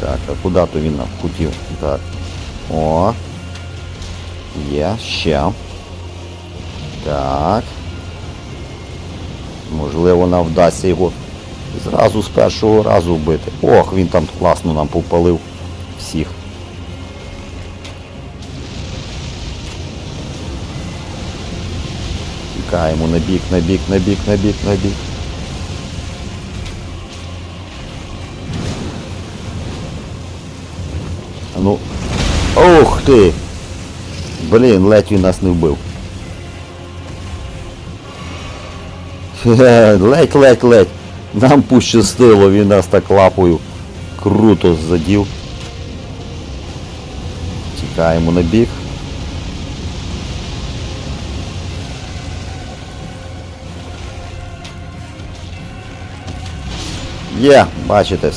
Так, а куди то він нам хотів? Так. О. Є, ще. Так. Можливо, нам вдасться його зразу з першого разу вбити. Ох, він там класно нам попалив всіх. Тікаємо на бік, на бік, на бік, на бік, на бік. Ну. Ух ти! Блін, ледь він нас не вбив. Ледь, ледь, ледь. Нам пощастило, він нас так лапою круто задів. Тікаємо на бік. Є, бачите,